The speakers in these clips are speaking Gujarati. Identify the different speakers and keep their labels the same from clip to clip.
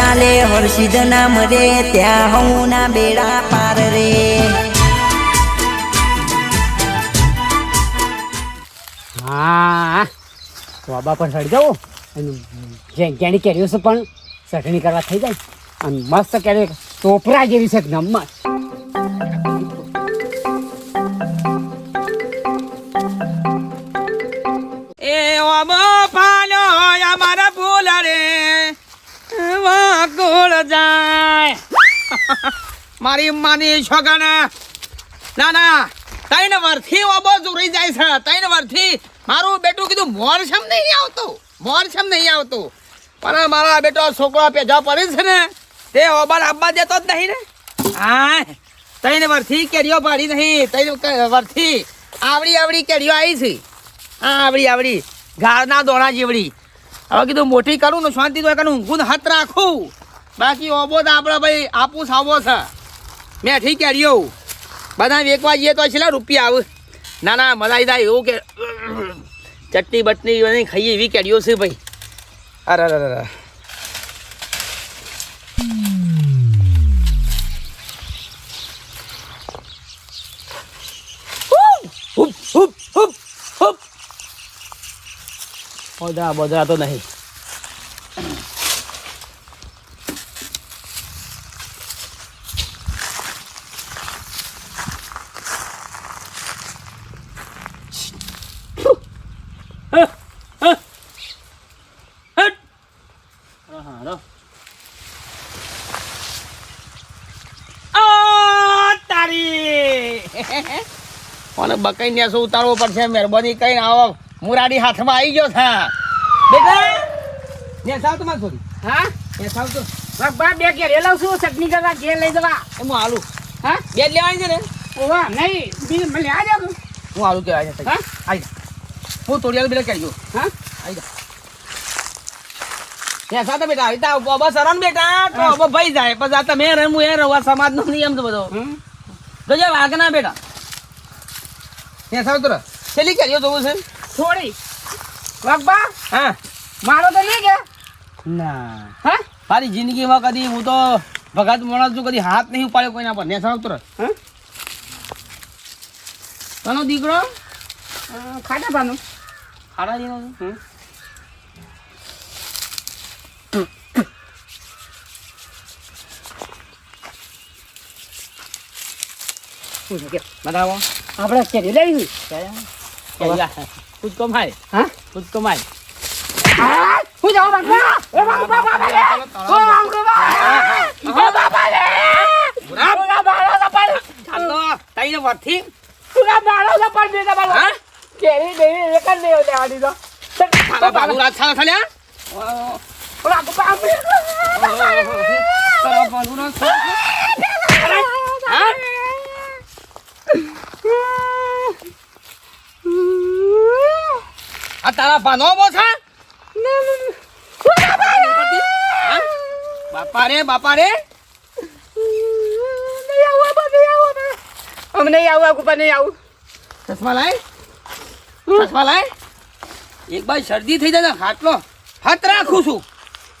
Speaker 1: ચાલે હર્ષિદ નામ રે ત્યાં હું ના બેડા પાર રે.
Speaker 2: હા. વાબા પર સડી જાવ અને જેની કેરીઓ છે પણ ચટણી કરવા થઈ જાય. અને મસ્ત કેરી ટોપરા જેવી છે એકદમ મસ્ત
Speaker 3: એ ઓમો પાલો અમારા ફૂલ રે. જાય. મારી માની છોકન ના ના તૈન વર્ષથી ઓબો જોરી જાય છે. તૈન વર્ષથી મારું બેટું કીધું, મોર છમ નહીં આવતું. મોર છમ નહીં આવતું. પણ મારા બેટો છોકરો પેજા પડે છે ને, તે ઓબાર આપવા દેતો જ નહીં ને. હા તૈન વર્ષથી કેરીઓ પાડી નહીં. તૈન વર્ષથી આવડી આવડી કેરીઓ આવી છે. હા આવડી આવડી, ગાળના દોણા જેવડી. હવે કીધું મોટી કરું ને શાંતિ તો કરું ઊંઘું હાથ રાખું. બાકી ઓબો તો આપણે ભાઈ આપું સાવો છે. મેં ઠીક રહ્યો બધા વેકવા જઈએ તો છેલ્લા રૂપિયા આવે. ના ના મલાઈ થાય એવું કે ચટણી બટની બધી ખાઈએ એવી કેરીઓ છે ભાઈ. અરે અરે અરે Oop, હુપ બોધરા બોધરા તો નહીં. મને બકાઈ ને શું ઉતારવો પડશે? મહેરબાની કરીને આવો. મુરાડી હાથમાં આવી ગયો થા બેટા! ને સાવ તો માં છોરી
Speaker 2: હા?
Speaker 3: ને સાવ તો.
Speaker 2: વાબા બે કે રેલાવ છું ચટણી કરવા ઘેર લઈ જવા.
Speaker 3: એ હું આલુ
Speaker 2: હા?
Speaker 3: બે જ લેવાની છે ને?
Speaker 2: ઓવા નહીં બી મને આ જાવ
Speaker 3: હું આલુ કહેવાય છે
Speaker 2: હા?
Speaker 3: આવી જા. હું તોડિયાલ બેટા ગયો
Speaker 2: હા?
Speaker 3: આવી જા. ત્યાં સાવ બેટા આવી તા બસ સરણ બેટા. તો હવે ભાઈ જાય. પછી આ તમે રમું એ રવા સમાજનો નિયમ તો બધો. જોજે વાગના બેટા. ત્યાં સાવ તો છેલ્લી કર્યો જોવું છે?
Speaker 2: થોડી વાબા
Speaker 3: હા.
Speaker 2: મારો તો નહીં ગયા
Speaker 3: ના.
Speaker 2: હા?
Speaker 3: મારી જિંદગીમાં કદી હું તો ભગત માણસ છું કદી હાથ નહીં ઉપાડ્યો કોઈના પર. નેસા ઉતર
Speaker 2: હા?
Speaker 3: તનો દીકરો?
Speaker 2: ખાટા પાનું
Speaker 3: ખાડા જેનો છે
Speaker 2: હમ.
Speaker 3: બતાવો
Speaker 2: આપણે કેરી લઈ
Speaker 3: કૂદકો માય
Speaker 2: હા
Speaker 3: કૂદકો માય
Speaker 2: આ, હું જાઉં બાપા એ બાપા બાપા લે ઓ બાપા ઓ બાપા લે પૂરા બાળો લપડ
Speaker 3: ચાલો તાઈને વરથી
Speaker 2: પૂરા બાળો લપડ દે બાળો
Speaker 3: હા
Speaker 2: કેરી દેવી એક જ લેવો દેવાની તો
Speaker 3: તારા બાબુ રાત સાલા થલ્યા
Speaker 2: પૂરા બાપા
Speaker 3: તારા બાબુ રાત હા આ તારા પાનો બો છે? બાપા રે બાપા રે
Speaker 2: અમને આવું આવું પણ નહીં આવું
Speaker 3: ચશ્મા લાય ચશ્મા લાય એક બાર શરદી થઈ જાય ને હાટલો હાથ રાખું છું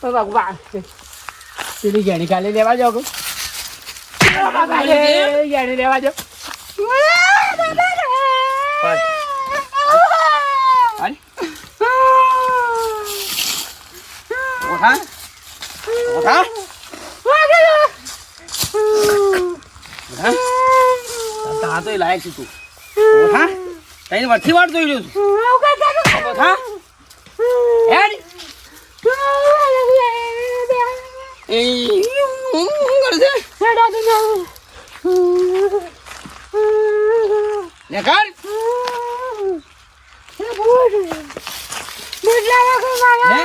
Speaker 2: ભગવાન પેલી ઘેણી કાલે લેવા જાઓ ગેણી લેવા જાવ
Speaker 3: હાલ ઓઠા ઓઠા ઓઠા તા તો લાયક છે તું. હા તઈને વર્ષી વાટ જોઈ રહ્યો છું. હા હેડ. એ હું કરશે ને કર હે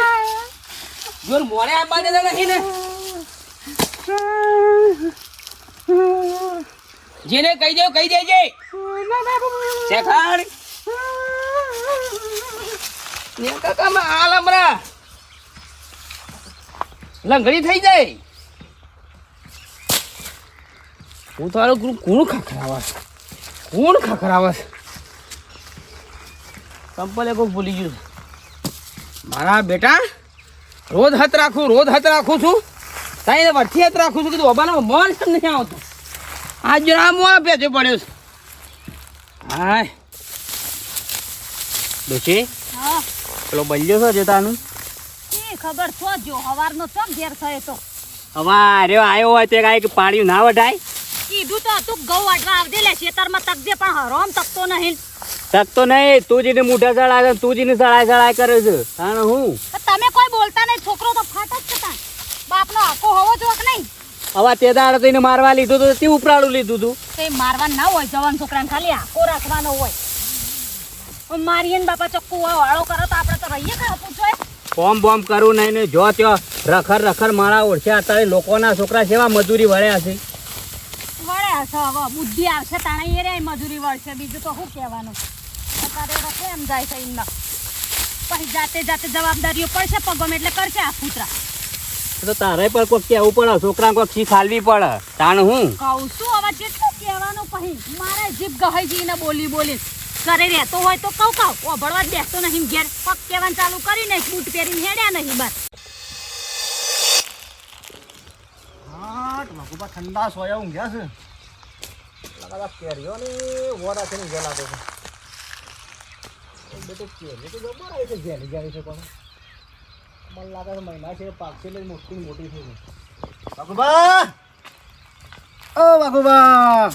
Speaker 3: જોર મોરે આ બાજે નહીં ને જેને કહી દેવ કહી દેજે. શેખાડ ને કાકામાં હાલ લંગડી થઈ જાય. હું તો હારું કુણ ખખરાવસ કોણ ખખરાવસ? સંપલે કોઈ ભૂલી ગયું. મારા બેટા, રોજ હાથ રાખું, રોજ હાથ રાખું છું. તાઈને વર્ષથી હાથ રાખું છું, કીધું ઓબાનો મન નહીં આવતું. આજ જરા આપે છે પડ્યો છે. હાય.
Speaker 4: ડોશી
Speaker 5: હા.
Speaker 4: પેલો બલ્યો છો જતાનું
Speaker 5: એ ખબર છો જો હવારનો ચોક ઘેર થયો તો.
Speaker 4: હવા રે આવ્યો હોય તે કાંઈ પાણી ના વઢાય.
Speaker 5: કીધું તો તું ઘઉં વાટવા આવજે લે ખેતરમાં તકજે પણ હરોમ તકતો નહીં.
Speaker 4: તક તો નહીં તું જીને મૂઢા ચડાય તું જીને ચડાય ચડાય કરે છે. તાણ હું?
Speaker 5: તમે કોઈ બોલતા નહીં છોકરો તો ફાટ જ છે બાપનો આખો હોવો જો કે નહીં.
Speaker 4: હવે તે દાડે તો એને મારવા લીધું તો તે ઉપરાળું લીધું તું.
Speaker 5: તે મારવા ના હોય જવાન છોકરાને ખાલી આખો રાખવાનો હોય. મારીએ ને બાપા ચોખ્ખું વાળો કરો તો આપણે તો રહીએ કાં પૂછો
Speaker 4: ફોર્મ બોમ્બ કરવું નહીં ને જો ત્યાં રખર રખર મારા ઓળશે અત્યારે લોકોના છોકરા જેવા મજૂરી વળ્યા છે.
Speaker 5: વળે હશે હવે બુદ્ધિ આવશે તાણે એ રે મજૂરી વળશે બીજું તો શું કહેવાનું? અત્યારે તો એમ જાય છે એમના પછી જાતે જાતે જવાબદારીઓ પડશે પગમ એટલે કરશે આ પુત્રા
Speaker 4: તો તારે પણ કોક કહેવું પડે છોકરા કોક શીખ હાલવી પડે. તાણ હું?
Speaker 5: કહું છું હવે જેટલું કહેવાનું પછી મારે જીભ ગહાઈ જઈને બોલી બોલી ઘરે રહેતો હોય તો કહું કહું. ઓભળવા જ બેસતો નહીં ઘેર. પગ કહેવાનું ચાલુ કરીને બૂટ પહેરીને હેડ્યા નહીં બસ.
Speaker 6: મકુબા ઠંડા સોયા ઊંઘ્યા છે. લગાતા કેરીઓ ને વોરા છે ને તો. આવી છે ઘેરી ઘેરી છે મને લાગે છે મહિના છે પાકશે એટલે મોટી મોટી થઈ ગઈ બાગુબા ઓ મકુબા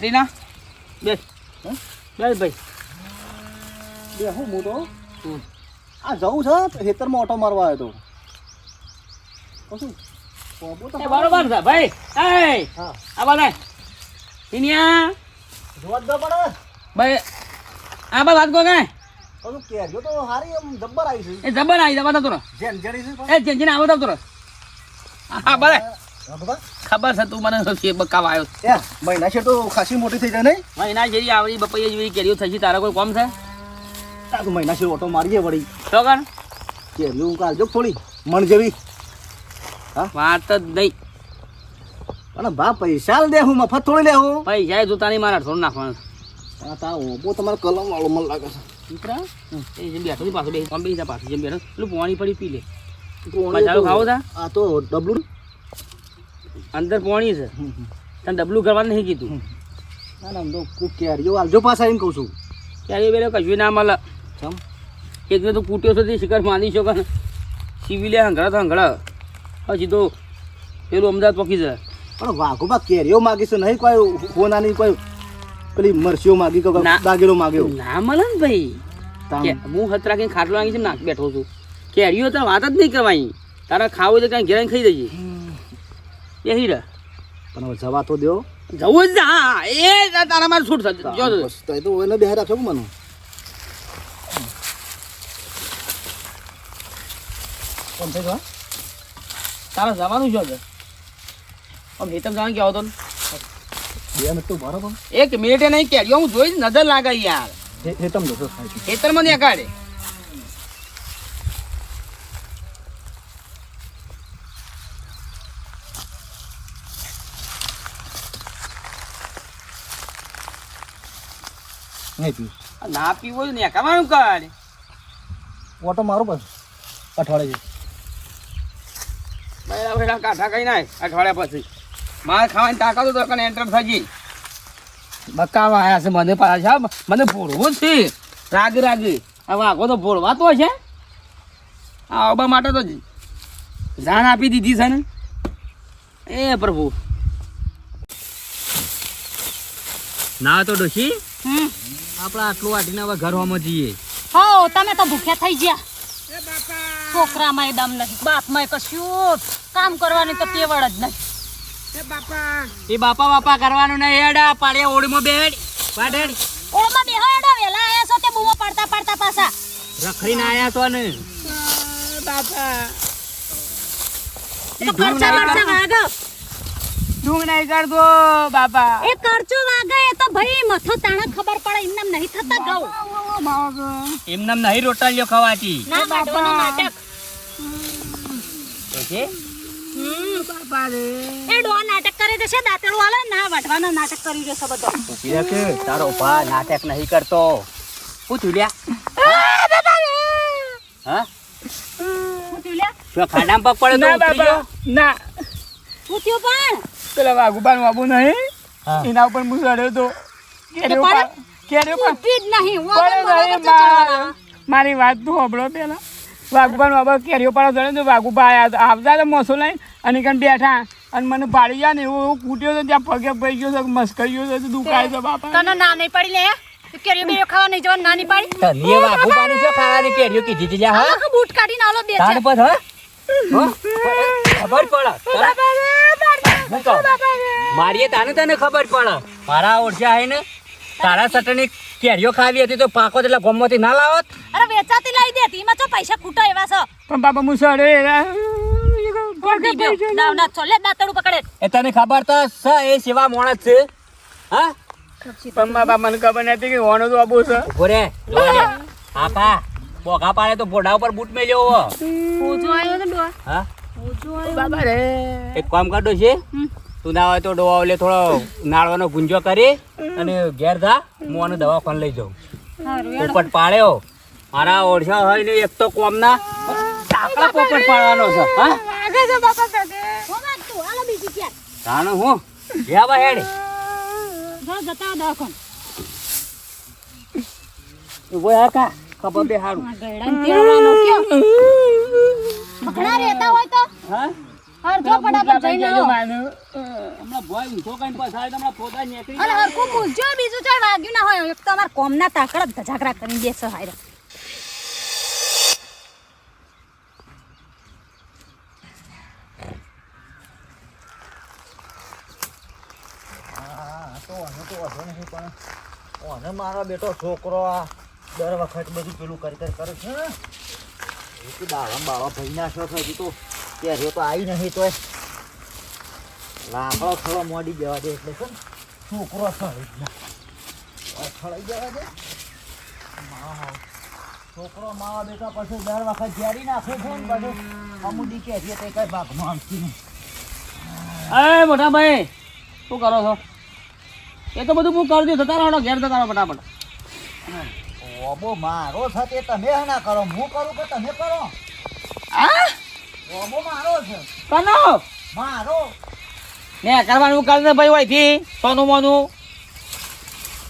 Speaker 3: રીના બેસ
Speaker 4: બેસ ભાઈ.
Speaker 6: બે હું હું તો આ જવું છે? ખેતરમાં ઓટો મારવા આવ્યો તો. શું પોપો તો
Speaker 4: બરોબર છે ભાઈ. એ
Speaker 6: હા.
Speaker 4: આ બધા ઇનિયા
Speaker 6: જોવા દો પડે.
Speaker 3: ભાઈ આ બા વાત ગો કાંઈ.
Speaker 6: કશું કેરીઓ તો હારી એમ જબ્બર આવી છે.
Speaker 3: એ જબર આવી જવા તો
Speaker 6: જેન જેની છે
Speaker 3: એ જેન જેને આવો તો હા બરે ખબર છે તું મને કે બકાવ આવ્યો.
Speaker 6: એ મહિના છે તો ખાસી મોટી થઈ જાય નહીં?
Speaker 3: મહિના જેવી આવડી બપૈયા જેવી કેરીઓ થઈ છે તારા કોઈ કોમ છે?
Speaker 6: આ તો મહિના છે ઓટો મારીએ વળી.
Speaker 3: તો કણ?
Speaker 6: કેરીઓ કાલજો થોડી મણ જેવી.
Speaker 3: વાત જ નહીં.
Speaker 6: અને બા પૈસા દે હું મફત થોડી લે હું
Speaker 3: પૈસા જોતા નહીં મારા થોડું નાખવાનું
Speaker 6: આ તા ઓબો તમારે કલમ વાળો મને લાગે છે.
Speaker 3: દીકરા? એ જેમ બેઠો પાછો બે આમ બેસી પાછો જેમ બેઠો પેલું પાણી પડી પી લે. મસાલો ખાવો તા
Speaker 6: આ તો ડબલું
Speaker 3: અંદર પાણી છે. તને ડબલું કરવાનું નહીં કીધું.
Speaker 6: ના ના તો ખૂબ કેરીઓ આલજો પાછા એમ કહું છું.
Speaker 3: ત્યારે એ કશું ના મળે.
Speaker 6: ચમ.
Speaker 3: એક તો કૂટ્યો છે તે શિકાર છો સીવી લે હંગળા તો હંગળા. હજી તો પેલું અમદાવાદ પકી જાય.
Speaker 6: પણ વાઘોબા કેરીઓ માગીશું નહીં કોઈ હોનાની કોઈ પેલી મરસીઓ માગી કે
Speaker 3: ના.
Speaker 6: દાગેલો માગ્યો.
Speaker 3: ના મળે ને ભાઈ. કે હું હત રાખીને ખાટલો વાગી છે નાક બેઠો છું. કેરીઓ તો વાત જ નહીં કરવાની. તારે ખાવું તો કાંઈ ઘેરાઈ ખાઈ જઈએ એ હીરા.
Speaker 6: પણ હવે જવા તો દો
Speaker 3: જવું જ હા એ તારા મારે છૂટ થશે. જો.
Speaker 6: તો એ તો એને બેહાર રાખજો મને. કોણ છે
Speaker 3: તારા જવાનું છો આમ હેતમ જવાનું કેવો તો
Speaker 6: બે મિનિટ તો બરાબર
Speaker 3: એક મિનિટે નહીં કેડ્યો હું જોઈ નજર લાગે યાર.
Speaker 6: એ હેતમ જશો ખેતર
Speaker 3: ખેતરમાં ને કાઢે
Speaker 6: નહીં પીવું.
Speaker 3: ના પીવું ને કમાણું કાઢ.
Speaker 6: ઓટો મારો બસ અઠવાડિયે.
Speaker 3: બરાબર કાઢા કાંઠા કઈ નાય અઠવાડિયા પછી. મારે ખાવાની તાકાત તો કને એન્ટર થઈ બકાવા આયા છે મને પાછા. મને ભોળવું છે. રાગ રાગી. હવે આખો તો ભોળવાતો છે આ અબા માટે તો જાન આપી દીધી છે ને. એ પ્રભુ.
Speaker 4: ના તો ડોશી આપણે આટલું વાટીને હવે ઘર હોમાં જઈએ.
Speaker 5: હો તમે તો ભૂખ્યા થઈ ગયા. છોકરામાં દમ નહીં બાપમાં કશું કામ કરવાની તો કેવળ જ નહીં
Speaker 4: એ બાપા. બાપા કરવાનું નહીં હેડા પાડે ઓળીમાં બેડ પાડેડ
Speaker 5: ઓળમાં બેહો હેડા વેલા આયા છો તે બૂમો પડતા પડતા પાછા?
Speaker 4: રખડીને આયા છો ને.
Speaker 5: તો પરચા પરચા વાગો.
Speaker 3: ઢૂંગ નહીં કરતો બાપા.
Speaker 5: એ કરચો વાગે એ તો ભાઈ મથો તાણા ખબર પડે એમને નહીં થતા ગઉ
Speaker 4: એમને નહીં રોટલીઓ ખવાતી.
Speaker 5: ના વાટવાનું નાટક.
Speaker 4: ઓકે.
Speaker 5: એ ડો નાટક કરી દેશે દાંતેડું વાળા ના વાટવાનો નાટક કરી દેશે બધો.
Speaker 4: પૂછી કે તારો ભા નાટક નહીં કરતો. પૂછ્યું લ્યા હા?
Speaker 5: હું લ્યા
Speaker 4: જો ખાડામાં પગ પડે
Speaker 3: ના
Speaker 4: ઉતરી
Speaker 3: ના.
Speaker 5: થયું પણ?
Speaker 3: પેલા વાઘુબાનું બાબુ નહીં. એના ઉપર હું ચડ્યો તો.
Speaker 5: જ નહીં
Speaker 3: મારી વાત તો હોભળો પેલા. વાઘુબાન બાબા કેરીઓ પાડો ચડે તો વાઘુભાઈ આયા હતા. આવતા તો મોસો લઈને અને કણ બેઠા. અને મને પાડી ગયા ને એવું એવું કૂટ્યો તો ત્યાં પગે પડી ગયો હતો મસ્કરી ગયો હતો દુખાય છે બાપા.
Speaker 5: તને ના નહીં પડી લે કેરીઓ બેરીઓ ખાવા નહીં જવાનું નાની પાડી.
Speaker 4: તને વાઘુબાની શું ખાવાની કેરીઓ કીધી હતી લ્યા, હા?
Speaker 5: બૂટ કાઢીને આલો બે
Speaker 4: પર, હા? ખબર પડે? મારીએ તાને તને ખબર પડે. મારા ઓળખ્યા હે ને? તારા સટની કેરીઓ ખાવી હતી તો પાકો એટલે ગમમાંથી ના લાવત?
Speaker 5: અરે વેચાતી લાવી દે એમાં તો પૈસા ખૂટા એવા છે?
Speaker 3: પણ બાબા હું સડે
Speaker 5: કોણ ડીબ્યો? દાવ ના. છો લે દાંતડું પકડે.
Speaker 4: એ તને ખબર તો સ એ સેવા માણસ છે. હા?
Speaker 3: પણ મને ખબર નથી કે ઓનો તો આબુ છે.
Speaker 4: ઊભો રે જોવા દે. આપા બોગા પાડે તો ભોડા ઉપર બૂટ મેલ્યો હો.
Speaker 5: ઓજો આવ્યો તો ડોહા.
Speaker 4: હા?
Speaker 5: ઓજો આવ્યો
Speaker 3: બાબા રે.
Speaker 4: એક કામ કરતો છે
Speaker 5: હમ.
Speaker 4: તું ના હોય તો ડોવા એટલે થોડો નાળવાનો ગુંજો કરી અને ઘેર જા હું આને દવાખાને લઈ જાઉં. પોપટ પાડ્યો. મારા ઓળખા હોય ને એક તો કોમના. ટાકલા પોપટ પાડવાનો છે હા?
Speaker 5: હો વાત તું, હાલો બીજી ક્યાંક.
Speaker 4: જાણો હું? જ્યાં હેડ.
Speaker 5: જાઓ જતા દવાખાને.
Speaker 4: ઊભો ખબર બે હારું.
Speaker 5: તેડવાનો? ભગણા રહેતા હોય તો?
Speaker 4: હા?
Speaker 5: હરખો ફટાફટ જઈને આવો.
Speaker 4: હમણાં ભોય ઊંધો કઈ પસાય હમણાં પોતા નીકળી
Speaker 5: અરે હરખો પૂછજો બીજું ચાલ વાગ્યું ના હોય એક તો અમાર કોમના તાકડ ધજાકરા કરી બેસે હારે.
Speaker 7: હા તો તો વાંધો પણ ઓને મારો બેટો છોકરો આ દર વખત બધું પેલું કરી કરી કરે છે ને. દાવા બાવા ભાઈ ના છો હજી તો ત્યારે તો આવી નહીં તોય. લાકડો થોડો મોડી જવા દે એટલે શું છોકરો સળી જવા દે છોકરો માવા બેટા પછી દર વખત જ્યારી નાખે છે ને બધું. અમુડી કે છે તે કઈ ભાગમાં આવતી નહીં
Speaker 3: અરે મોટા ભાઈ શું કરો છો? એ તો બધું હું કરી દઉં જતા રહો ઘેર જતા રહો ફટાફટ.
Speaker 7: ઓબો મારો છે તે તમે ના કરો હું કરું કે તમે કરો?
Speaker 3: આ
Speaker 7: મારો છે.
Speaker 3: કનો?
Speaker 7: મારો.
Speaker 3: ને કરવાનું કરી દે ભાઈ હોયથી સોનું મોનું.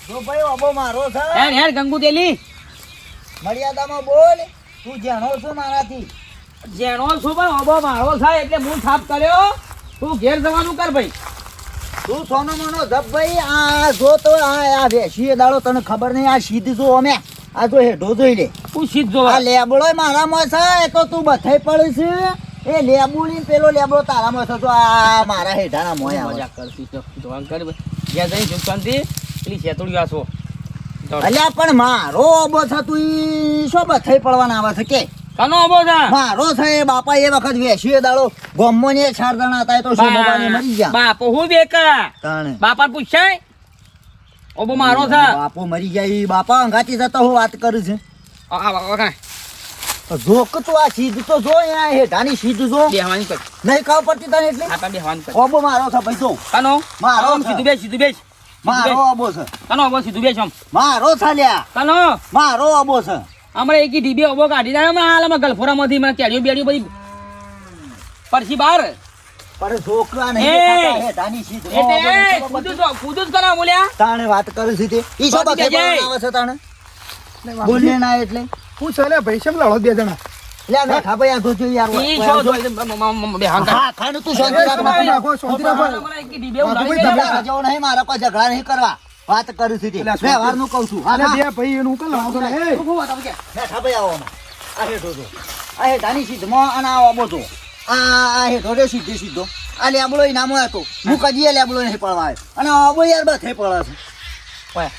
Speaker 7: જો ભાઈ ઓબો મારો છે.
Speaker 3: હેડ હેડ ગંગુ દેલી
Speaker 7: મર્યાદામાં બોલ તું જેણો છું મારાથી.
Speaker 3: જેણો છું પણ ઓબો મારો છે એટલે હું સાફ કર્યો. તું ઘેર જવાનું કર ભાઈ.
Speaker 7: તું સોનો મોનો જપ ભાઈ આ જો તો આ આ વેશીએ દાડો તને ખબર નહીં આ સીધી જો અમે. આ જો હેઠો જોઈ લે.
Speaker 3: તું સીધ
Speaker 7: આ
Speaker 3: જોવા
Speaker 7: લેબડો મારામાં છે એ તો તું બથાઈ પડે છે. એ લેબુડી પેલો લેબડો તારામાં છે તો આ મારા હેઠાના મોય
Speaker 3: મજાક કરતી તો. જોવાનું કર ભાઈ. જઈ જઈને પેલી શેતુડી આસો
Speaker 7: અલ્યા પણ મારો ઓબો થતું ઈ શું બથાઈ પડવાના આવે છે કે?
Speaker 3: કનો ઓબો છે?
Speaker 7: મારો છે બાપા એ વખત વેસીએ દાડો. ગોમો ને ચાર જણા હતા એ તો શોભાને મરી ગયા.
Speaker 3: બાપો હું બેકા
Speaker 7: તાણે.
Speaker 3: બાપા પૂછાય ઓબો મારો છે.
Speaker 7: બાપો મરી ગયા ઈ બાપા અંગાતી જતો હું વાત કરું છું.
Speaker 3: આ આ. વખાણ
Speaker 7: જોક તો આ સીધ તો જો અહીંયા હેઠાની સીધ જો
Speaker 3: બેહવાની કર
Speaker 7: નહીં ખાવ પડતી તને એટલે
Speaker 3: આટા બેહવાની કર
Speaker 7: ઓબો મારો છે ભાઈ તો
Speaker 3: કનો
Speaker 7: મારો.
Speaker 3: સીધું બેસ સીધું બેસ
Speaker 7: મારો ઓબો છે
Speaker 3: કનો ઓબો સીધું બેસ આમ
Speaker 7: મારો છાલ્યા
Speaker 3: કનો
Speaker 7: મારો ઓબો છે
Speaker 3: અમારે એક ઢીબે ઓબો કાઢી દે હમણાં હાલ અમે ગલફોરામાંથી મને કેડીઓ બેડીઓ બધી પરસી બહાર
Speaker 7: પર છોકરા નહીં હેઠાની સીધ
Speaker 3: એટલે કૂદું કૂદું કરા બોલ્યા
Speaker 7: તાણે વાત કરું છું તે ઈ
Speaker 3: સબ
Speaker 7: આવે છે તાણે બોલે ના એટલે?
Speaker 8: હું ચાલે ભાઈ શેમ લડો બે જણા?
Speaker 7: લે બેઠા ભાઈ આ યાર
Speaker 3: ઈ શો જો.
Speaker 7: હા તું શાંતિ રાખ
Speaker 8: શાંતિ રાખો.
Speaker 7: જેવું નહીં મારે કોઈ ઝઘડા નહીં કરવા. વાત કરું છું તે. કહું છું.
Speaker 8: બે ભાઈ એનું છો
Speaker 7: ભાઈ આવો સીધમાં અને આ હેઠો સીધે સીધો. આ લેબડો નામો હતો. હું કદી લેબડો નહીં પડવા અને આબો યાર બધે પડે છે
Speaker 3: ઓય.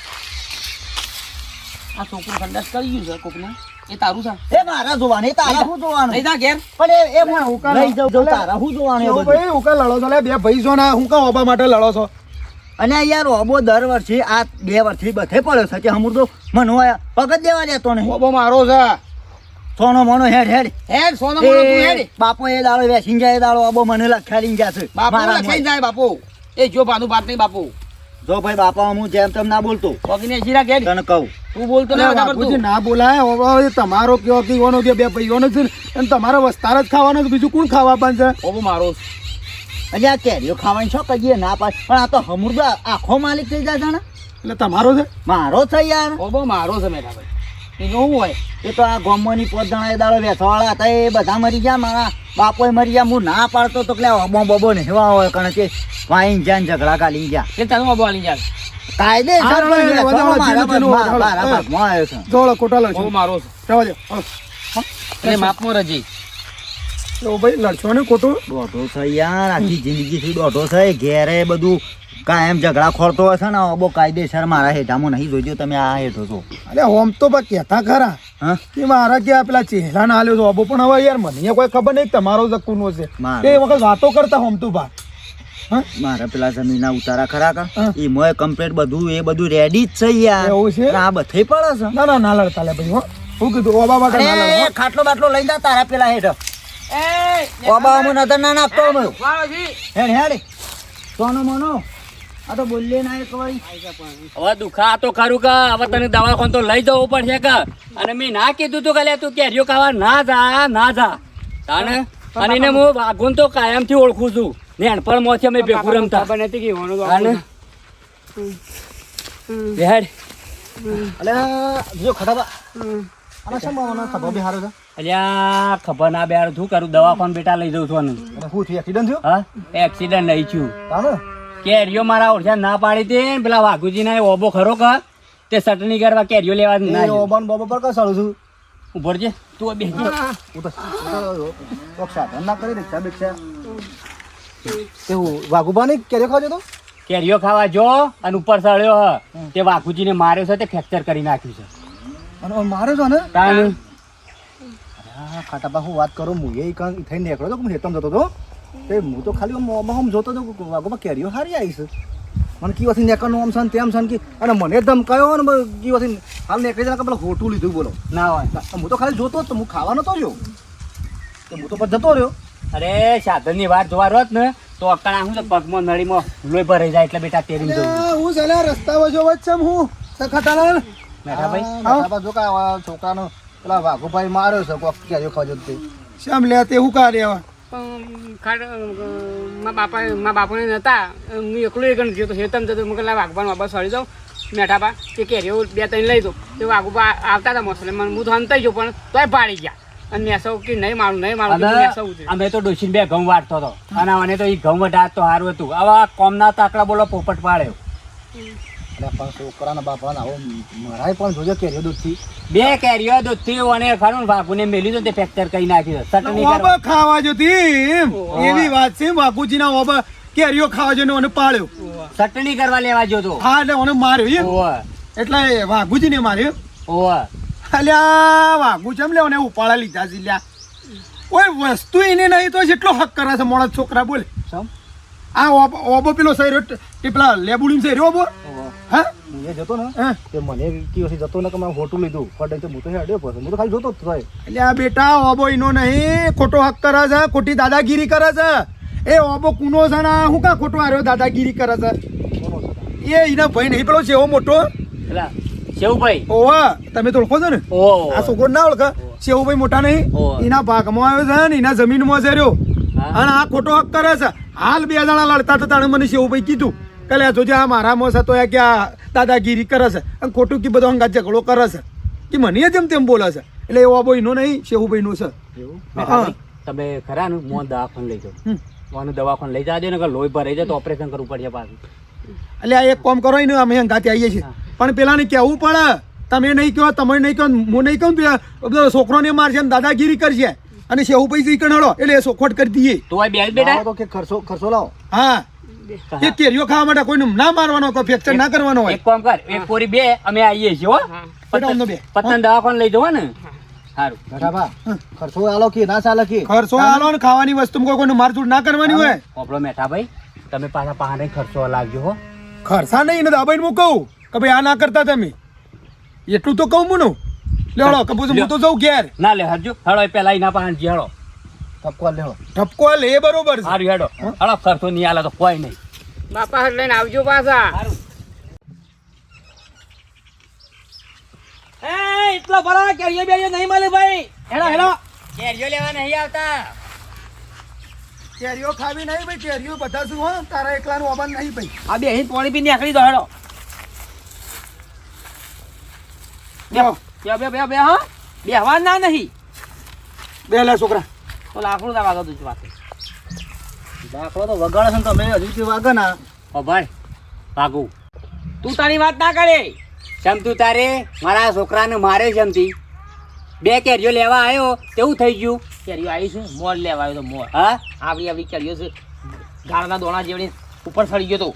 Speaker 3: આ છોકરું સંડાસ કરી ગયું છે કોકનું. એ તારું છે.
Speaker 7: એ મારા જોવાનું એ તારા શું જોવાનું?
Speaker 3: નહીં જા ઘેર.
Speaker 7: પણ એ એ હું
Speaker 8: ઉકા
Speaker 7: લઈ જાઉં જાઉં તારા શું જોવાનું એ
Speaker 8: ભાઈ હુકા લડો છો? બે ભાઈ છો ને હું કા ઓબા માટે લડો છો?
Speaker 7: અને યાર ઓબો દર વર્ષે આ બે વર્ષથી બધે પડ્યો છે કે હમુર તો મનો પગત દેવા દેતો નહીં.
Speaker 8: ઓબો મારો છે.
Speaker 7: સોનો મોનો હેડ હેડ.
Speaker 3: હેડ સોનો મોનો તું હેડ.
Speaker 7: બાપો એ દાડો વેસીન જાય એ દાડો આબો મને લખાડી જશે છે.
Speaker 3: બાપુ લખાઈ જાય બાપુ. એ જો ભાનુ ભાત નહીં બાપુ.
Speaker 7: જો ભાઈ બાપા હું જેમ તેમ ના બોલતો.
Speaker 3: પગને શીરા કે
Speaker 7: તને કહું.
Speaker 3: તું બોલતો ના ખબર
Speaker 8: બાપુજી
Speaker 3: તું
Speaker 8: ના બોલાય. હવે તમારો કયો કે ઈવાનો કે બે ભાઈઓનો છે ને અને તમારો વસ્તાર જ ખાવાનો છે બીજું કોણ ખાવા પણ છે
Speaker 3: ઓબો મારો.
Speaker 7: અરે આ કેરીઓ ખાવાની છો કહીએ ના પાસ પણ આ તો હમુરદો આખો માલિક થઈ જાય છે ને
Speaker 8: એટલે તમારો છે?
Speaker 7: મારો છે યાર.
Speaker 3: ઓબો મારો છે મેરા ભાઈ એનું શું હોય.
Speaker 7: એ તો આ ગોમોની પોત જણા દાડો વેચવાવાળા હતા એ બધા મરી ગયા મારા બાપોએ મરી ગયા. હું ના પાડતો તો કે અબો બબો ને એવા હોય કારણ કે વાઈન જાન ઝઘડા કાઢી ગયા.
Speaker 3: એ તારું અબો આલી જાય
Speaker 7: કાયદે છે.
Speaker 3: મારો
Speaker 8: જવા દો.
Speaker 3: એટલે માપમાં રજી.
Speaker 8: તો ભાઈ લડશો ને ખોટું?
Speaker 7: દોઢો છે યાર આખી જિંદગીથી દોઢો છે ઘેરે બધું કાયમ ઝઘડા ખોરતો હશે ને બહુ કાયદેસર મારા હેઠામાં નહીં જોઈજો તમે આ હેઠો છો
Speaker 8: અરે હોમ તો પણ કહેતા ખરા
Speaker 7: હા
Speaker 8: કે મારા કે આ પેલા ચહેરા ના લ્યો છો અબો પણ હવે યાર મને કોઈ ખબર નહીં તમારો તમારો જક્કુનો છે
Speaker 7: મારો.
Speaker 8: એ વખત વાતો કરતા હોમ તો બા
Speaker 7: મારા પેલા જમીનના ઉતારા ખરા કા
Speaker 8: હા.
Speaker 7: એ મોય કમ્પ્લીટ બધું એ બધું રેડી જ છે યાર
Speaker 8: એવું છે?
Speaker 7: આ બધે પડે છે
Speaker 8: ના ના ના લડતા લે ભાઈ હો શું કીધું ઓબા માટે ના લડો
Speaker 7: ખાટલો બાટલો લઈ જા તારા પેલા હેઠ
Speaker 3: એ
Speaker 7: ઓબા હું નજર ના નાખતો હું
Speaker 3: વાળો જી
Speaker 7: હેડ હેડ સોનો મોનો આ તો બોલીએ ના એક વાળી.
Speaker 4: હવે દુખા તો ખરું કે હવે તને દવાખાને તો લઈ જવું પડશે કે. અને મેં ના કીધું તું કે તું કેરીઓ ખાવા ના જા ના જા. તાને અને એને હું વાઘુન તો કાયમથી ઓળખું છું. નેણપણ મોથી અમે ભેગું રમતા. તાને? બેહાડ.
Speaker 7: અલે જો ખટાબા આના શા માવાનો ખભો બી હારો છે.
Speaker 4: અલ્યા ખબર ના બે શું કરું? દવાખાન બેટા લઈ જઉં છું
Speaker 7: શું થયું? એક્સિડન્ટ થયો?
Speaker 4: હા? એક્સિડન્ટ નહીં થયું
Speaker 7: તાને
Speaker 4: કેરીઓ મારા ઓળખ્યા ના પાડી હતી પેલા વાઘુજી ના ઓબો ખરો કર તે ચટણી કરવા કેરીઓ લેવા ના ગયો.
Speaker 7: બોબો પર કસાડું છું
Speaker 4: ઉભર છે તું બે
Speaker 7: હું તો સાધન ના કરી રિક્ષા બિક્ષા કેવું વાઘુબાની કેરીઓ ખાજો તો
Speaker 4: કેરીઓ ખાવા જો અને ઉપર સળ્યો હ. તે વાઘુજીને માર્યો છે તે ફ્રેક્ચર કરી નાખ્યું છે.
Speaker 7: અને માર્યો છે ને?
Speaker 4: તાણ.
Speaker 7: હા ખાટા હું વાત કરું હું એ કઈ થઈને નીકળ્યો તો હું હેતમ જતો હતો? તે હું તો ખાલી આમ જોતો હતો કે વાઘોમાં કેરીઓ હારી આવીશ છે મને કીવાથી નેકરનું આમ છે ને તેમ છે ને કે અને મને ધમકાયો ને કીવાથી હાલ નેકળી જાય પેલા ખોટું લીધું બોલો
Speaker 4: ના હોય
Speaker 7: હું તો ખાલી જોતો જ તો હું ખાવાનો તો રહ્યો તો હું તો પછી જતો રહ્યો
Speaker 4: અરે સાધનની વાત જોવા રોત ને તો અકણા હું તો પગમાં નળીમાં લોહી ભરાઈ જાય એટલે બેટા તેરી જવું
Speaker 8: હું છે રસ્તા હું સખતાલાલ
Speaker 4: બેઠા ભાઈ
Speaker 7: હા જો કે છોકરાનો પેલા વાઘુભાઈ માર્યો છે કોક કેરીઓ ખાજો તે
Speaker 8: શ્યામ લે તે હું કાઢે
Speaker 4: મારા બાપા મા બાપાને નતા હું એકલો એક ગયો તો હેતમ જતો મુકે વાઘબાન બાબા સળી જાઉં મેઠાબા તે કેરીઓ બે ત્રણ લઈ દો તે વાઘુબા આવતા હતા મોસલે મને હું તો અંતાઈ ગયો પણ તોય પાડી ગયા અને મેસવ કે નહીં મારું નહીં મારું અમે તો ડોસીને બે ઘઉં વાટતો હતો. અને મને તો એ ઘઉં વઢાત તો સારું હતું. આવા કોમના તાકડા બોલો પોપટ પાડ્યો
Speaker 7: પણ છોકરાના બાપાને આવો મરાય પણ જોજો કેરીઓ દૂધથી.
Speaker 4: બે કેરીઓ દૂધથી અને ખરું વાઘુને મેલી તો તે ફ્રેક્ચર કરી નાખ્યું ચટણી કરવા
Speaker 8: ઓબા ખાવા જોતી એમ
Speaker 4: ઓવા.
Speaker 8: એવી વાત છે બાપુજીના ઓબા કેરીઓ ખાવા જોઈને ઓને પાડ્યો.
Speaker 4: ચટણી કરવા લેવા જોતો.
Speaker 8: હા એટલે ઓને માર્યો એટલે વાઘુજીને માર્યો
Speaker 4: ઓવે
Speaker 8: અલ્યા વાઘુ ચમ લે ઉપાડા લીધા છે લ્યા. કોઈ વસ્તુ એને નહીં તો જેટલો હક કરે છે મોડા છોકરા બોલે.
Speaker 7: સમ
Speaker 8: આ ઓબો ઓબો પેલો સૈરો ટીપલા પેલા લેબુડીમ સૈરો ઓબો? હા?
Speaker 7: એ જતો ને
Speaker 8: હા?
Speaker 7: તે મને કીઓથી જતો ને કે મેં હોટું લીધું. ફટ તો હું તો હેડ્યો પછી હું તો ખાલી જોતો જ થાય.
Speaker 8: એટલે આ બેટા ઓબો ઈનો નહીં ખોટો હક કરે છે ખોટી દાદાગીરી કરે છે. એ ઓબો કુનો છે ને હું કા ખોટો આર્યો દાદાગીરી કરે છે? એ એના ભાઈ નહીં પેલો છે એવો મોટો.
Speaker 4: શેવભાઈ.
Speaker 8: ઓવા તમે તો ઓળખો છો ને? આ છોકરો ના ઓળખે. શેવુભાઈ મોટા નહીં એના ભાગમાં આવ્યો છે ને એના જમીનમાં છે રહ્યો.
Speaker 4: હા.
Speaker 8: અને આ ખોટો હક કરે છે. હાલ બે જણા લડતા હતા તાણે મને શેવુભાઈ કીધું. કે લે જોજે આ મારા મોસ તો એ કે આ દાદાગીરી કરે છે અને ખોટું કે બધો અંગા ઝઘડો કરે છે. કે મને જેમ તેમ બોલે છે. એટલે એવો ભાઈનો નહીં શેવુભાઈનો છે.
Speaker 4: તમે ખરા ને? મોં દવાખાને લઈ જાઓ. મોંનું દવાખાને લઈ જાજો ને કે લોહી ભરાઈ જાય તો ઓપરેશન કરવું પડશે પાછું.
Speaker 8: એટલે આ એક કામ કરો ને અમે અંગાથી આવીએ છીએ. પણ પેલાને કહેવું પડે તમે નહીં કહો તમે નહીં કહો હું નહીં કહું તો છોકરોને મારશે દાદાગીરી કરશે. અને શેવુભાઈ જઈ કણો એટલે એ સોખવટ કરી દઈએ.
Speaker 4: તો આ બેલ બેટા?
Speaker 7: તો કે ખર્ચો ખર્ચો લાવો.
Speaker 8: હા. એ કેરીઓ ખાવા માટે કોઈને ના મારવાનો કોઈ ફ્રેક્ચર ના કરવાનો હોય.
Speaker 4: એક કામ કર એક પોરી બે અમે આવીએ છીએ હો. પતંગ દવાખાને લઈ જવો ને. સારું
Speaker 7: ઘટાભા ખર્ચો આલો કે ના ચાલે કે?
Speaker 8: ખર્ચો આલો ને ખાવાની વસ્તુ કોઈ કોઈને મારઝૂડ ના કરવાની હોય.
Speaker 4: કોપડો મેઠા ભાઈ તમે પાછા પાહાને ખર્ચો લાગજો હો.
Speaker 8: ખર્ચા નહીં ને દાબાઈને હું કહું કે ભાઈ આ ના કરતા તમે. એટલું તો કહું મુનું. લેડો કપૂસ હું તો જઉં ઘેર.
Speaker 4: ના લે હરજો. હળો પેલા ના પાન જી હળો.
Speaker 7: ઠપકો લેડો
Speaker 8: ઠપકો લે બરોબર છે.
Speaker 4: હારું હેડો. હળો સરતો નહીં આલે તો કોઈ નહીં.
Speaker 3: બાપા હર લઈને આવજો પાછા. એ એટલો બરા કેરીઓ બેરીઓ નહીં મળે ભાઈ. હેડો હેડો.
Speaker 4: કેરીઓ લેવા નહીં આવતા.
Speaker 8: કેરીઓ ખાવી નહીં ભાઈ કેરીઓ બધા શું હો. તારા એકલાનું અબન નહીં ભાઈ.
Speaker 3: આ બે અહીં પાણી પીને આખડી દો હેડો.
Speaker 8: લ્યો.
Speaker 3: બે બે બે બે હા? બેહવા ના નહીં.
Speaker 8: બે લે છોકરા.
Speaker 3: તો લાકડું ના વાગતું જ વાત.
Speaker 7: લાકડો તો વગાડે છે ને તમે હજુ વાગે ના.
Speaker 4: ઓ ભાઈ ભાગું
Speaker 3: તું તારી વાત ના કરે.
Speaker 4: સમતું તારે મારા છોકરાને મારે સમતી બે કેરીઓ લેવા આવ્યો તેવું થઈ ગયું.
Speaker 3: કેરીઓ આવી છે મોર લેવા આવ્યો તો મોર.
Speaker 4: હા?
Speaker 3: આપણી આપણી કેરીઓ છે. ગાળના દોણા જેવડી ઉપર સડી ગયો તો.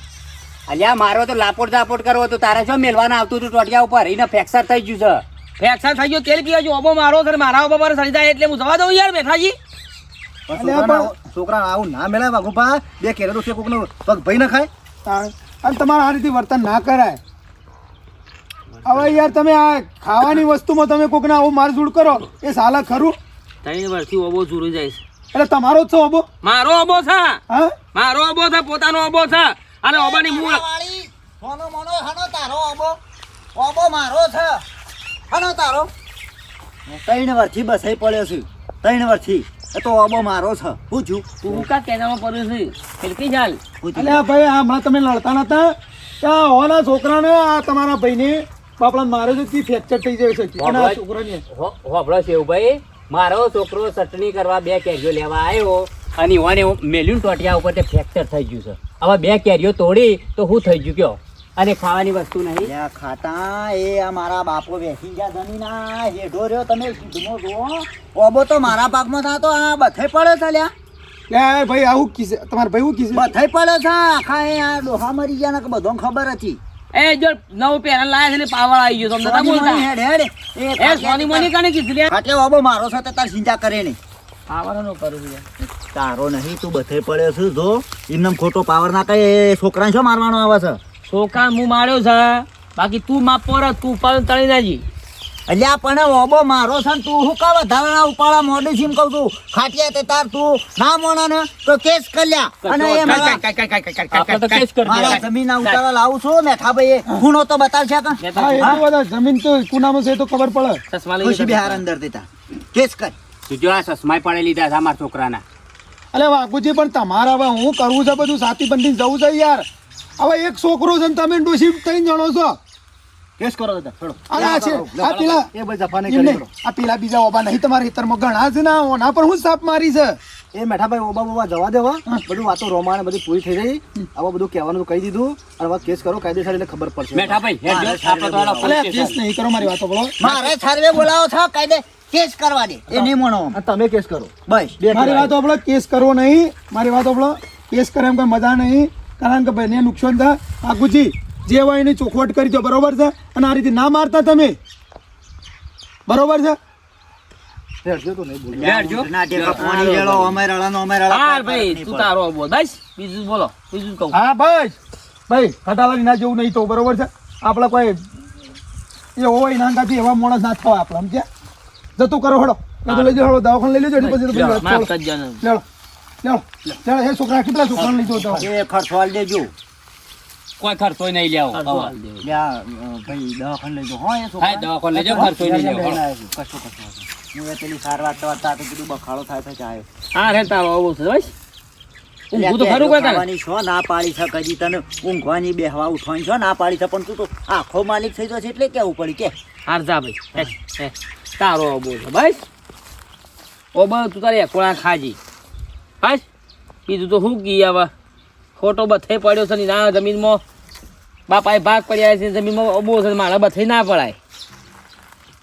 Speaker 4: અલ્યા મારો તો લાપોટ ઝાપોટ કરવો તો તારે શું મેલવાના આવતું હતું? ટોટિયા ઉપર એને ફ્રેક્ચર થઈ ગયું છે.
Speaker 3: ફ્રેક્ચર થઈ ગયો તેલ પીવા જો ઓબો મારો છે મારા ઓબો પર સડી જાય એટલે હું જવા દઉં યાર બેઠાજી
Speaker 7: છોકરા આવું ના મેળાય વાઘુભા. બે કેરે તો છે કોકનો. પગ ભાઈ ના ખાય.
Speaker 8: અને તમારે આ રીતે વર્તન ના કરાય. હવે યાર તમે આ ખાવાની વસ્તુમાં તમે કોકને આવું મારઝૂડ કરો એ સાલા ખરું?
Speaker 3: ત્રણ વર્ષથી ઓબો જુરી જાય છે.
Speaker 8: એટલે તમારો જ છો ઓબો?
Speaker 3: મારો ઓબો છે.
Speaker 8: હા?
Speaker 3: મારો ઓબો છે પોતાનો ઓબો છે. અને ઓબાની મૂળ
Speaker 7: સોનો મોનો હનો તારો ઓબો? ઓબો મારો છે. હનો તારો. ત્રણ વર્ષથી બસાઈ પડ્યો છું. ત્રણ વર્ષથી. એ તો ઓબો મારો છે. પૂછું
Speaker 3: તું કા કેનામાં પડ્યો છે? ફિરકી ચાલ.
Speaker 8: એટલે ભાઈ આ હમણાં તમે લડતા નતા? કે આ હોવાના છોકરાને? આ તમારા ભાઈને બાપડા મારે તો તે ફ્રેક્ચર થઈ જાય છે અને આ છોકરાને.
Speaker 4: હોબળો છે ભાઈ મારો છોકરો ચટણી કરવા બે કેરીઓ લેવા આવ્યો અને ઓને મેલ્યું ટોટિયા ઉપર તે ફ્રેક્ચર થઈ ગયું છે. હવે બે કેરીઓ તોડી તો શું થઈ ગયું કયો? અને ખાવાની વસ્તુ નહીં.
Speaker 7: લ્યા ખાતા એ આ મારા બાપો બેસી ગયા ધની ના હેઢો રહ્યો તમે સીધમાં જુઓ. ઓબો તો મારા પાકમાં થતો આ બથે પડે છે લ્યા.
Speaker 8: લે ભાઈ આવું કીસે? તમારા ભાઈ હું કીધે
Speaker 7: બથે પડે છે આખા એ આ ડોહા મરી ગયા ને કે બધો ખબર હતી.
Speaker 3: એ જો નવું પહેરા લાયા છે ને પાવર આવી ગયો તમને
Speaker 7: સોની
Speaker 3: બોલતા?
Speaker 7: મોની હેડ હેડ. એ
Speaker 3: સોની મોની કાને કીધું લે
Speaker 7: ખાટલે ઓબો મારો છે તો તાર ચિંતા કરે નહીં.
Speaker 3: આવવાનો કરું છું
Speaker 7: તારો નહીં તું બધે પડ્યો છે જો. એમને ખોટો પાવર ના કહે એ છોકરાને શું મારવાનો આવે છે?
Speaker 3: છોકરા હું માર્યો છે. બાકી તું માપ પર તું ઉપાડ તળી નાજી
Speaker 7: અલ્યા પણ ઓબો મારો છે તું શું કહો? ધારણા ઉપાડા મોડી છીમ કહું છું. ખાટિયા તે તાર તું ના મોણા ને તો કેસ કર્યા અને એ મારા
Speaker 4: જમીન તો કેસ કરી
Speaker 7: જમીન ઉતારા લાવું છું મેઠા ભાઈ ખૂણો તો બતાવશે
Speaker 8: તો જમીન તો કુનામાં છે તો ખબર પડે.
Speaker 7: ખુશી બિહાર અંદર દેતા. કેસ કર.
Speaker 4: તું જો આ સસમાય પાડી લીધા છે અમારા છોકરાના.
Speaker 8: અલે બાપુજી પણ તમારે હવે હું કરવું છે બધું સાથી બંધી જવું છે યાર. હવે એક છોકરો છે ને તમે ડોશી ત્રણ જણો છો.
Speaker 7: કેસ કરો દાદા છોડો.
Speaker 8: આ છે આ પેલા
Speaker 7: એ બધા
Speaker 8: ફાને
Speaker 7: કરી
Speaker 8: આ પેલા બીજા ઓબા નહીં તમારા ખેતરમાં ઘણા છે ને ઓના પર હું સાપ મારી છે.
Speaker 7: એ મેઠાભાઈ ઓબા બોબા જવા દેવા. બધું વાતો રોમાણ બધી પૂરી થઈ ગઈ. આવા બધું કહેવાનું કહી દીધું. અને હવે કેસ કરો કાયદેસર એટલે ખબર પડશે.
Speaker 4: મેઠાભાઈ જો,
Speaker 8: કેસ. નહીં કરો મારી વાતો બોલો.
Speaker 7: મારે સર્વે બોલાવો છો? કાયદે કેસ કરવા દે. એ નહીં મોણો તમે કેસ કરો. બસ.
Speaker 8: મારી વાતો આપણો કેસ કરવો નહીં. મારી વાતો આપણો કેસ કરે એમ કઈ મજા નહીં. કારણ કે ભાઈને નુકસાન થાય. આગુજી જે હોય એની ચોખવટ કરી દો બરોબર છે? અને આ રીતે ના મારતા તમે. બરોબર છે?
Speaker 4: હેડ જો.
Speaker 7: ના ટેકા પાણી રેડો અમે રળાનો અમે રળા
Speaker 3: હા ભાઈ તું તારો બોલ. બસ બીજું બોલો બીજું કહું.
Speaker 8: હા ભાઈ ભાઈ ખટાલાની જેવું નહીં તો બરોબર છે? આપણે કોઈ એ હોય નાનકાથી એવા માણસ ના થવા સમજ્યા? જતું કરો હળો. લઈ જાઓ દવાખાને લઈ લેજો પછી તો ચાલો. લેવો ચાલો એ છોકરા કેટલા છોકરાને લીધો હતો
Speaker 7: એ ખર્ચવાલ દેજો.
Speaker 4: કોઈ ખર્ચો નહીં લેવો
Speaker 3: હાલ દે.
Speaker 7: લ્યા અ, ભાઈ દવાખાને લઈ જાઓ. હો એ છોકરા.
Speaker 4: દવાખાને લેજો ખર્ચો નહીં લેવો
Speaker 7: લઈને આવ્યો છું. કશો કશો વાંધો નહીં. હું પેલી સારવાર તો હતા કીધું બખાડો થાય થાય ચાયો
Speaker 3: હા રે તારો આવું છે બસ ઊંઘું તો ખરું કોઈ તને
Speaker 7: છો ના પાડી છે કદી તને ઊંઘવાની બેહવા ઉઠવાની છો ના પાડી છે પણ તું તો આખો માલિક થઈ જશે એટલે કેવું પડી કે?
Speaker 3: હાર જા ભાઈ. હે, હે. તારો આવો છે બસ. ઓ બસ તું તારે એકોળા ખાજી. બસ બીજું તો શું કી હવે ખોટો બથે પડ્યો છે ને ના જમીનમાં. બાપાએ ભાગ પડ્યા છે જમીનમાં ઓબો છે મારા બથે ના પડાય.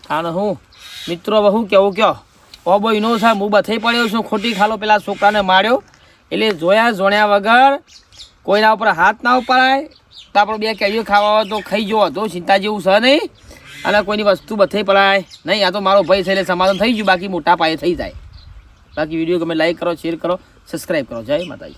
Speaker 3: કારણ હું, મિત્રો શું કેવું કયો? ઓબો નો સાહેબ હું બથે પડ્યો છું. ખોટી ખાલો પેલા છોકરાને માર્યો. એટલે જોયા જોણ્યા વગર કોઈના ઉપર હાથ ના ઉપાડાય. તો આપણે બે કેરીઓ ખાવા હોય તો ખાઈ જવો તો ચિંતા જેવું છે નહીં. અને કોઈની વસ્તુ બથે પડાય. નહીં, આ તો મારો ભાઈ છે એટલે સમાધાન થઈ ગયું. બાકી મોટા પાયે થઈ જાય. बाकी वीडियो को लाइक करो शेयर करो सब्सक्राइब करो। जय
Speaker 9: माता जी